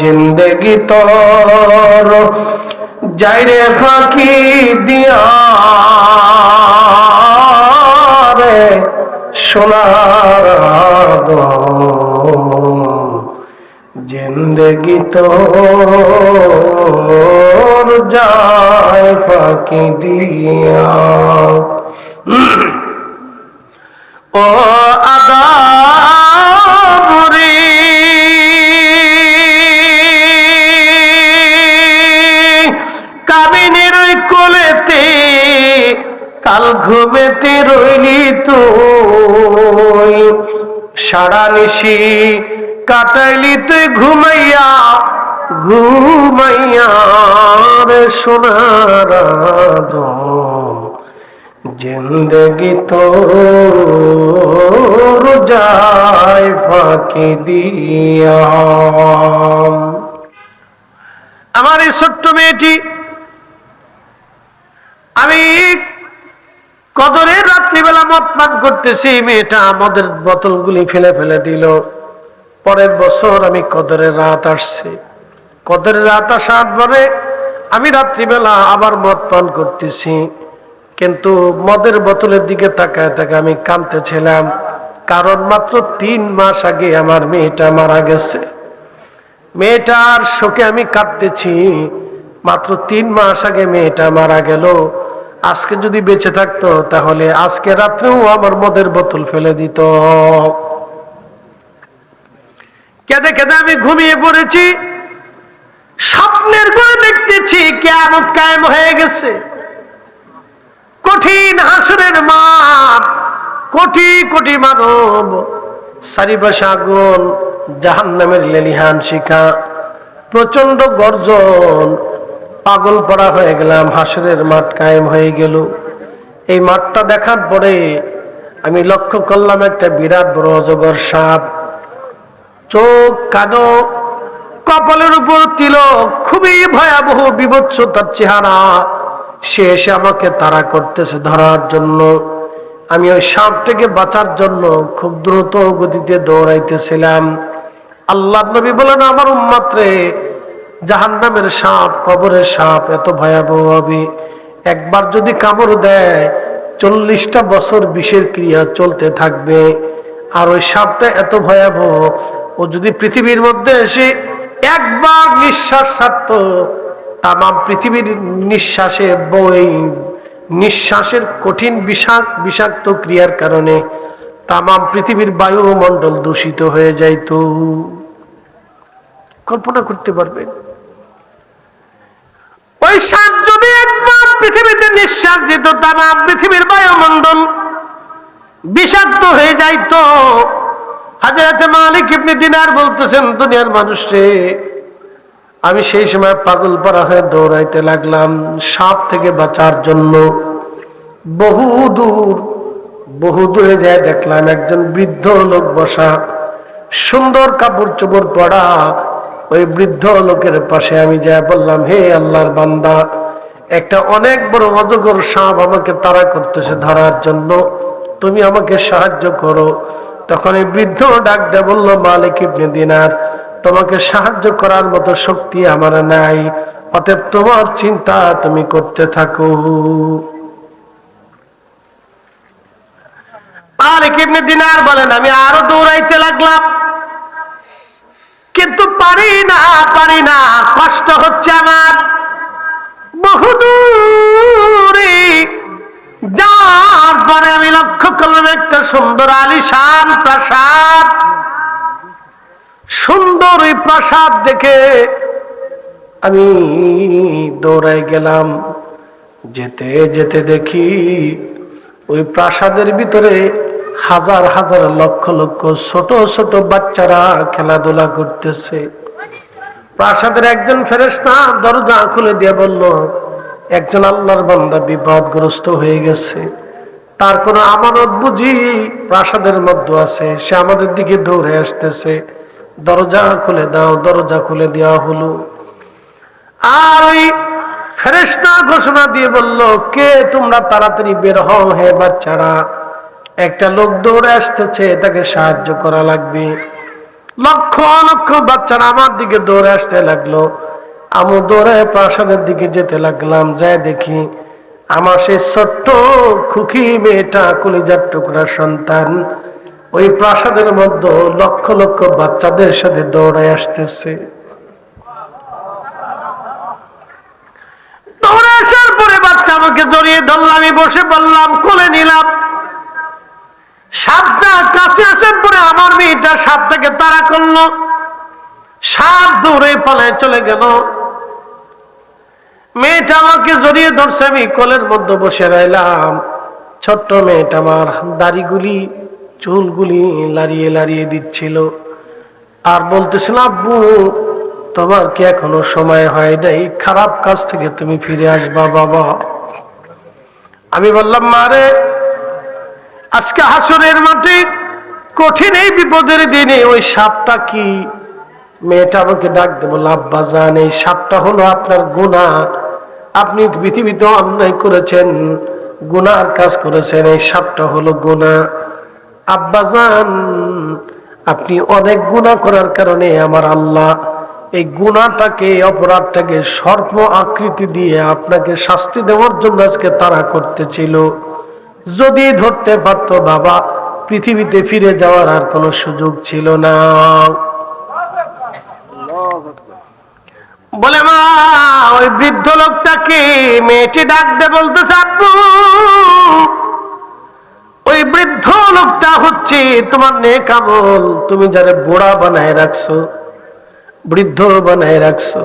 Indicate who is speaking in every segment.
Speaker 1: জিন্দগি তোর। যাইরে ফাঁকি দিয়া রে জিন্দগি তোর যায় ফাঁকি দিয়া। ও আদাবরি ঘুমেতে রইলি তুই। সারা নিশি কাটাইলি তুই ঘুমাইয়া ঘুমাইয়া সোনার জিন্দগি তোর যায় ফাঁকি দিয়া। আমার এই ছোট্ট মেয়েটি, আমি কদরের রাত্রিবেলা মদ পান করতেছি, মেয়েটা আমাদের বোতলগুলি ফেলে ফেলে দিল। পরের বছর আমি কদরের রাত আসছে। কদরের রাত আসার পরে আমি রাত্রিবেলা আবার মদ পান করতেছি। কিন্তু মদের বোতলের দিকে তাকায় তাকে আমি কাঁদতেছিলাম, কারণ মাত্র তিন মাস আগে আমার মেয়েটা মারা গেছে। মেয়েটার শোকে আমি কাঁদতেছি, মাত্র তিন মাস আগে মেয়েটা মারা গেল। আজকে যদি বেঁচে থাকতো, তাহলে আজকে রাত্রেও আমার মদের বোতল ফেলে দিত। কেঁদে কেঁদে আমি ঘুমিয়ে পড়েছি। স্বপ্নের করে দেখতেছি কেমন কায়েম হয়ে গেছে। কঠিন হাসরের মাপ কোটি কোটি মানব চারিপাশে আগুন জাহান নামের লেলিহান শিখা প্রচণ্ড গর্জন পাগল পড়া হয়ে গেলাম, হাসরের মাঠ কায়েম হয়ে গেল। এই মাঠটা দেখার পরে আমি লক্ষ্য করলাম একটা বিরাট বড় অজগর সাপ। চোখ কানো কপালের উপর তিলক, খুবই ভয়াবহ বিভৎস তার চেহারা। সে এসে আমাকে তাড়া করতেছে ধরার জন্য। আমি ওই সাপ থেকে বাঁচার জন্য খুব দ্রুত গতিতে দৌড়াইতেছিলাম। আল্লাহ নবী বলেন, আমার উম্মাত্রে জাহান্নামের সাপ, কবরের সাপ এত ভয়াবহ হবে। একবার যদি কামড় দেয়, চল্লিশটা বছর বিষের ক্রিয়া চলতে থাকবে। আর ওই সাপটা এত ভয়াবহ, ও যদি পৃথিবীর মধ্যে এসে একবার নিঃশ্বাস ছাড়ত তাম পৃথিবীর নিঃশ্বাসে বই, নিঃশ্বাসের কঠিন বিষাক বিষাক্ত ক্রিয়ার কারণে তাম পৃথিবীর বায়ুমণ্ডল দূষিত হয়ে যাইত। কল্পনা করতে পারবেন? ওই সাপ যদি একবার পৃথিবীতে নিঃশ্বাস দিত তাম পৃথিবীর বায়ুমণ্ডল। বিষাক্ত হয়ে যাইতো। হাজারাতে মালিক ইবনে দিনার বলতেছেন, দুনিয়ার মানুষে আমি সেই সময় পাগল পাড়া হয়ে দৌড়াইতে লাগলাম। সাপ থেকে বাঁচার জন্য বহু দূর, বহু দূরে যায় দেখলাম একজন বৃদ্ধ লোক বসা। সুন্দর কাপড় চোপড় পরা ওই বৃদ্ধ লোকের পাশে আমি যা বললাম, হে আল্লাহর বান্দা, একটা অনেক বড় অজগর সাপ আমাকে তাড়া করতেছে ধরার জন্য। তুমি আমাকে সাহায্য করো। তখন এই বৃদ্ধ ডাক দে বলল, মালিক ইবনে দিনার, তোমাকে সাহায্য করার মতো শক্তি আমার নাই। অতএব তোমার চিন্তা তুমি করতে থাকো। মালিক ইবনে দিনার বলেন, আমি আরও দৌড়াইতে লাগলাম। না, পারি না, কষ্ট হচ্ছে আমার। বহুদূরে পরে আমি লক্ষ্য করলাম একটা সুন্দর আলিশান প্রাসাদ। সুন্দর প্রাসাদ দেখে আমি গেলাম। যেতে যেতে দেখি ওই প্রাসাদের ভিতরে হাজার হাজার লক্ষ লক্ষ ছোট ছোট বাচ্চারা খেলাধুলা করতেছে। প্রাসাদের একজন ফেরেস্তা দরজা খুলে দিয়ে বলল, একজন আল্লাহর বান্দা বিপদগ্রস্ত হয়ে গেছে। তার কোনো আমানত বুঝি প্রাসাদের মধ্যে আছে। সে আমাদের দিকে দৌড়ে আসতেছে। দরজা খুলে দাও, দরজা খুলে দেওয়া হলো। আর ওই ফেরেস্তা ঘোষণা দিয়ে বলল, কে তোমরা তাড়াতাড়ি বের হও হে বাচ্চারা? একটা লোক দৌড়ে আসতেছে, তাকে সাহায্য করা লাগবে। লক্ষ লক্ষ বাচ্চারা আমার দিকে দৌড়ে আসতে লাগল। আমি দৌড়ে প্রাসাদের দিকে যেতে লাগলাম, যাই দেখি আমার সেই ছোট্ট খুকি মেয়েটা কলিজার টুকরা সন্তান। ওই প্রাসাদের মধ্যে লক্ষ লক্ষ বাচ্চাদের সাথে দৌড়ায় আসতেছে। দৌড়ে আসার পরে বাচ্চা আমাকে জড়িয়ে ধরলাম আমি বসে বললাম সাপটা কাছে আসার পরে আমার মেয়েটা সাপটাকে তাড়া করল। সাপ দৌড়ে পালায় চলে গেল। মেয়েটা আমাকে জড়িয়ে ধরছে, আমি কলের মধ্যে বসে রইলাম। ছোট্ট মেয়েটা আমার দাড়িগুলি, চুলগুলি লাড়িয়ে লাড়িয়ে দিচ্ছিল। আর বলতেছিল আব্বু, তোমার কি এখনও সময় হয় নাই? খারাপ কাজ থেকে তুমি ফিরে আসবা, বাবা। আমি বললাম মারে আজকে হাসরের মাঠে কঠিন এই বিপদের দিনে ওই সাপটা কি? মেয়েটা আমাকে ডাক দেবো আব্বা, জান, এই সাপটা হলো আপনার গুণা। আপনি পৃথিবীতে অন্যায় করেছেন, গুনার কাজ করেছেন, এই সাপটা হলো গুণা। আব্বা, জান, আপনি অনেক গুণা করার কারণে আমার আল্লাহ এই গুণাটাকে, অপরাধটাকে সর্প আকৃতি দিয়ে আপনাকে শাস্তি দেওয়ার জন্য আজকে তারা করতেছিল। যদি ধরতে পারত বাবা, পৃথিবীতে ফিরে যাওয়ার আর কোনো সুযোগ ছিল না। বলে, মা, ওই বৃদ্ধ লোকটাকে মেয়েটি ডাকতে বলতে আব্বু? ওই বৃদ্ধ লোকটা হচ্ছে তোমার নেক আমল। তুমি যারা বোড়া বানায় রাখছো, বৃদ্ধ বানায় রাখছো,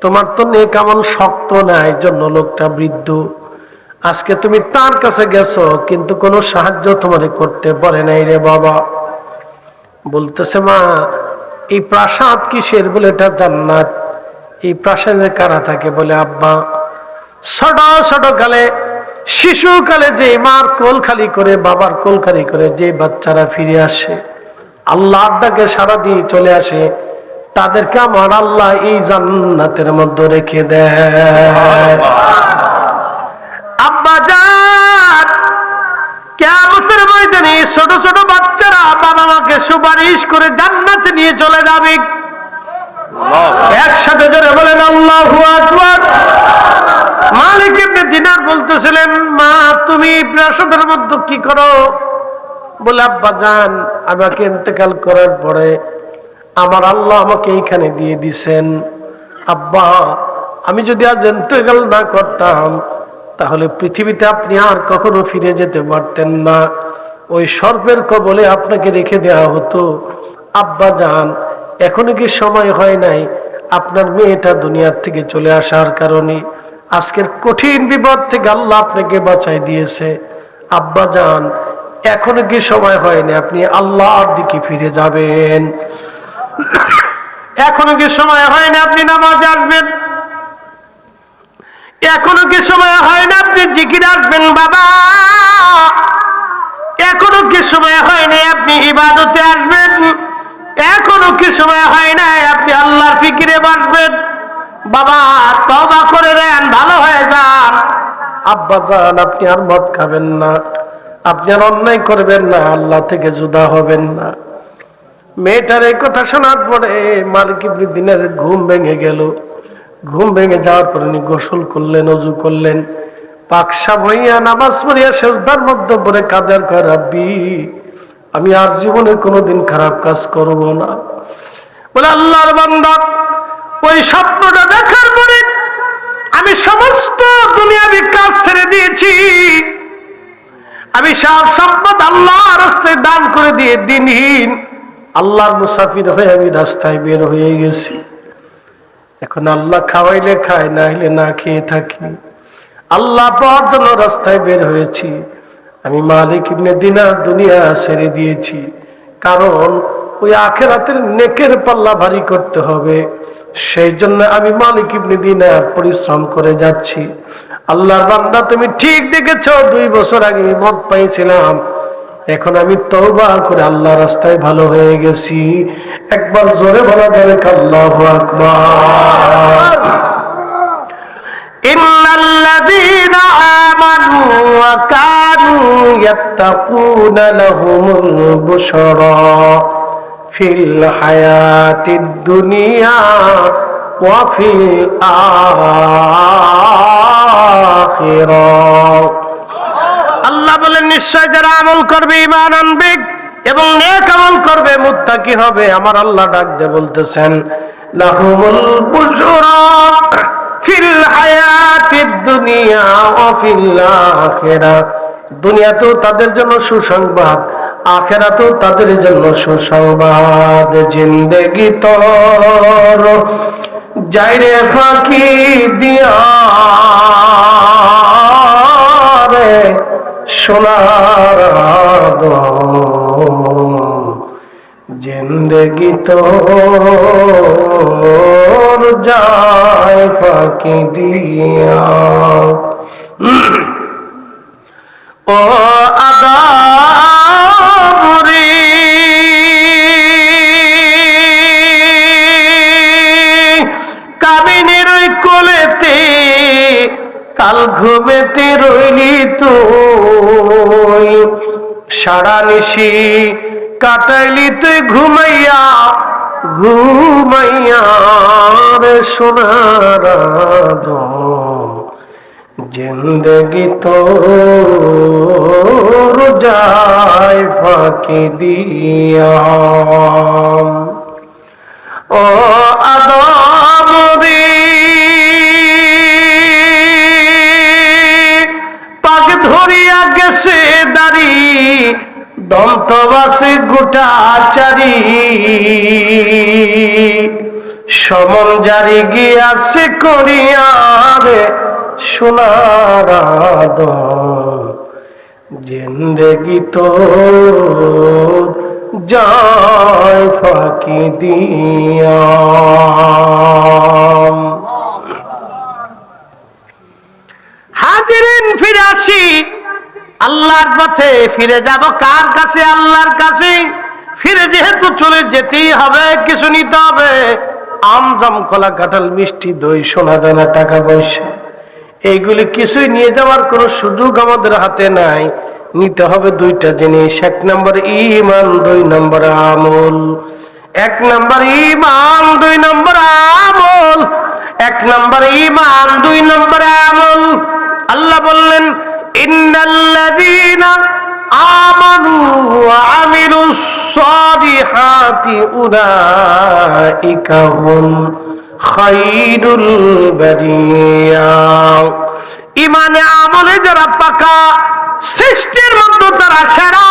Speaker 1: তোমার তো নেক আমল শক্ত না জন্য লোকটা বৃদ্ধ। আজকে তুমি তার কাছে গেছো, কিন্তু কোনো সাহায্য তোমার করতে পারে নাই রে বাবা। বলতেছে, মা, এই প্রাসাদ কিসের? বলে, এটা জান্নাত। এই প্রাসাদে কারা থাকে বলে, আব্বা ছোট ছোট কালে শিশুকালে যে মার কোল খালি করে, বাবার কোল খালি করে, যে বাচ্চারা ফিরে আসে আল্লাহ ডাকে সারা দিয়ে চলে আসে, তাদেরকে আমার আল্লাহ এই জান্নাতের মধ্যে রেখে দেয়। ছোট ছোট বাচ্চারা বাবা মাকে সুপারিশ করে জান্নাতে নিয়ে চলে যাবে। একসাথে জোরে বলেন, আল্লাহ মালিক ইবনে দিনার বলতেছিলেন, মা, তুমি প্রাসাদের মধ্যে কি করো? বলে, আব্বা, যান, আমাকে ইন্তেকাল করার পরে আমার আল্লাহ আমাকে এইখানে দিয়ে দিছেন। আব্বা, আমি যদি আজ ইন্তেকাল না করতাম, তাহলে পৃথিবীতে আপনি আর কখনো ফিরে যেতে পারতেন না। ওই সর্পের কবলে আপনাকে রেখে দেওয়া হতো। আব্বা যান এখনও কি সময় হয় নাই আপনার মেয়েটা দুনিয়ার থেকে চলে আসার কারণে? আজকের কঠিন বিপদ থেকে আল্লাহ আপনাকে বাঁচাই দিয়েছে। আব্বা যান এখনও কি সময় হয়নি আপনি আল্লাহর দিকে ফিরে যাবেন। এখনও কি সময় হয় না আপনি নামাজ আসবেন? এখনও কি সময় হয় না আপনি জিকির আসবেন? বাবা! এখনও কি সময় হয় না আপনি ইবাদতে আসবেন? এখনও কি সময় হয় না আপনি আল্লাহর ফিকিরে বাসবেন? বাবা তবা করে দেন ভালো হয়ে যান। আব্বা যান আপনি আর মদ খাবেন না। আপনি আর অন্যায় করবেন না, আল্লাহ থেকে জুদা হবেন না। মেয়েটার এই কথা শোনার পরে মালিক দিনের ঘুম ভেঙে গেল। ঘুম ভেঙে যাওয়ার পরে উনি গোসল করলেন, অজু করলেন। পাকসা ভইয়া নামাজ পড়িয়া শেষদার মধ্যে পরে কাদের কয় আমি আর জীবনে কোনোদিন খারাপ কাজ করব না। বলে, আল্লাহর বান্দা, ওই স্বপ্নটা দেখার পরে আমি সমস্ত দুনিয়াবি কাজ ছেড়ে দিয়েছি। আমি সব সম্পদ আল্লাহ রাস্তায় দান করে দিয়ে দিনহীন আল্লাহর মুসাফির হয়ে আমি রাস্তায় বের হয়ে গেছি। এখন আল্লাহ খাওয়াইলে খায়, না হইলে না খেয়ে থাকি। আল্লাহ পাওয়ার জন্য রাস্তায় বের হয়েছি। আমি মালিক ইবনে দিনার দুনিয়া ছেড়ে দিয়েছি। কারণ ওই আখেরাতের নেকের পাল্লা ভারী করতে হবে। সেই জন্য আমি মালিক ইবনে দিনার পরিশ্রম করে যাচ্ছি। আল্লাহর বান্দা তুমি ঠিক দেখেছ দুই বছর আগে আমি মদ পাইছিলাম। এখন আমি তওবা করে আল্লাহ রাস্তায় ভালো হয়ে গেছি। একবার জোরে বলা যাবে আল্লাহু আকবার। إن الذين آمنوا وكانوا يتقون لهم البشرى ফিল হায়াতিদ দুনিয়া ওয়া ফিল আখিরাহ আল্লাহ বলেন নিশ্চয় যারা আমল করবে ইমান আনবে এবং নেক আমল করবে মুত্তাকি হবে আমার আল্লাহ ডাক দিয়ে বলতেছেন লাহুমুল বুশরা ফিল হায়াতিদ দুনিয়া দুনিয়াতেও তাদের জন্য সুসংবাদ, আখেরাতেও তাদের জন্য সুসংবাদ। জিন্দেগি তোর, যাইরে ফাঁকি দিয়া রে সোনার জিন্দেগি তোর যায় ফাঁকি দিয়া। ও কোলেতে কাল ঘুমেতে রইলি তুই। সারা নিশি কাটাইলি তুই ঘুমাইয়া ঘুমাইয়া রে সোনার জিন্দগি তোর যায় ফাঁকি দিয়া। ও আদমরি পাক ধরিয়া গেছে দাড়ি দন্তবাসে গোটা চারি সমন জারি গিয়াছে করিয়ারে সোনার জিন্দগি তো যায় ফাঁকি দিয়া হাজিরিন ফিরে আল্লাহর পথে ফিরে যাব কার কাছে? আল্লাহর কাছে। ফিরে যেহেতু চলে যেতেই হবে, কিছু নিতে হবে। আম জাম, কলা, কাঁঠাল, মিষ্টি, দই, সোনা, দানা, টাকা পয়সা, এইগুলি কিছুই নিয়ে যাওয়ার কোনো সুযোগ আমাদের হাতে নাই। নিতে হবে দুইটা জিনিস, এক নম্বর ইমান দুই নম্বর আমল। এক নম্বর ইমান দুই নম্বর আমল। এক নম্বর ইমান দুই নম্বর আমল। আল্লাহ বললেন ইমানে আমলে যারা পাকা, সৃষ্টির মধ্যে তারা সেরা।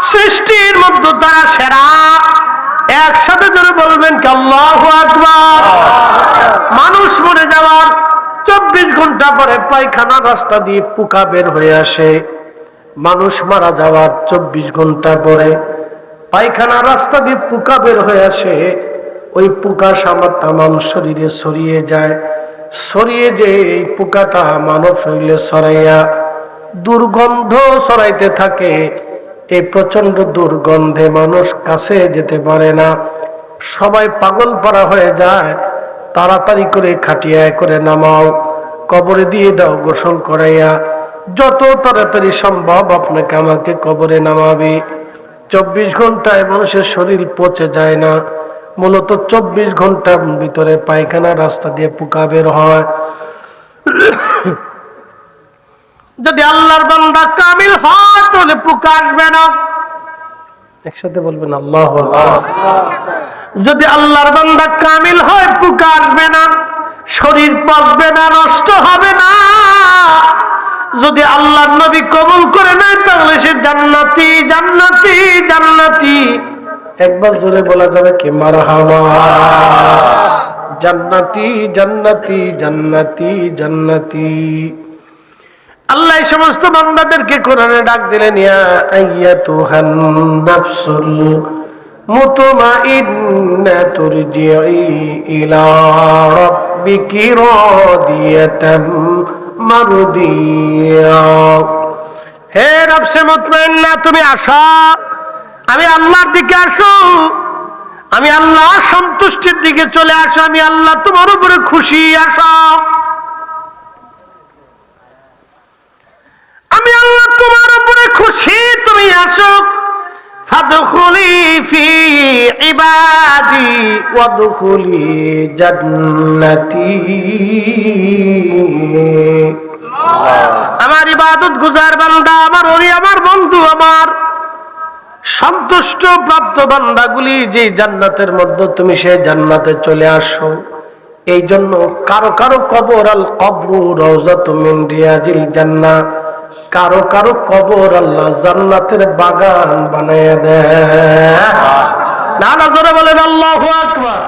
Speaker 1: সৃষ্টির মধ্যে তারা সেরা। একসাথে ধরে বলবেন কি আল্লাহু মানুষ মরে যাওয়ার চব্বিশ ঘণ্টা পরে পায়খানা রাস্তা দিয়ে পোকা বের হয়ে আসে। মানুষ মারা যাওয়ার চব্বিশ ঘণ্টা পরে পায়খানা রাস্তা দিয়ে পোকা বের হয়ে আসে। ওই পোকা সামার তামাম শরীরে ছড়িয়ে যায়। ছড়িয়ে যে এই পোকাটা মানব শরীরে ছড়াইয়া দুর্গন্ধ ছড়াইতে থাকে। এই প্রচণ্ড দুর্গন্ধে মানুষ কাছে যেতে পারে না। সবাই পাগল পাড়া হয়ে যায়। তাড়াতাড়ি করে খাটিয়ায় করে নামাও, কবরে দিয়ে দাও গোসল করাইয়া। যত তাড়াতাড়ি সম্ভব আপনাকে আমাকে কবরে নামাবে। চব্বিশ ঘন্টায় মানুষের শরীর পচে যায় না। মূলত চব্বিশ ঘণ্টার ভিতরে পায়খানা রাস্তা দিয়ে পোকা বের হয়। যদি আল্লাহর বান্দা কামিল হয়, তাহলে পোকা আসবে না। একসাথে বলবেন আল্লাহ যদি আল্লাহর বান্দা কামিল হয় পোকা আসবে না শরীর পচবে না নষ্ট হবে না। যদি আল্লাহর নবী কবুল করে নেয় তাহলে সে জান্নাতি জান্নাতি জান্নাতি। একবার জোরে বলা যাবে কি মারহাবা জান্নাতি জান্নাতি জান্নাতি জান্নাতি। আল্লাহ সমস্ত বান্দাদেরকে কোরআনে ডাক দিলেন, ইয়া আইয়াতুহান নাফসুল মুতমাইন্না তুরজিই ইলা রাব্বিকি রাদিয়াতাম মারদিয়া। হে নফসে মুতমাইন্না, তুমি আসো, আমি আল্লাহর দিকে আসো, আমি আল্লাহ সন্তুষ্টির দিকে চলে আসো, আমি আল্লাহ তোমার উপরে খুশি, আসো। আমি আল্লাহ তোমার উপরে খুশি, তুমি আসো। ফাদখুলি ফি ইবাদি ওয়াদখুলি জান্নাতি। আমার ইবাদত গুজার বান্দা, আমার ওরি আমার বন্ধু, আমার সন্তুষ্ট প্রাপ্ত বান্দাগুলি যে জান্নাতের মধ্যে তুমি সেই জান্নাতে চলে আসো। এই জন্য কারও কারও কবর আল কবরু রওজাত মিন রিয়াজিল জান্নাহ। কারও কারও কবর আল্লাহ জান্নাতের বাগান বানায় দেয়। না না জোরে বলেন আল্লাহ আকবার।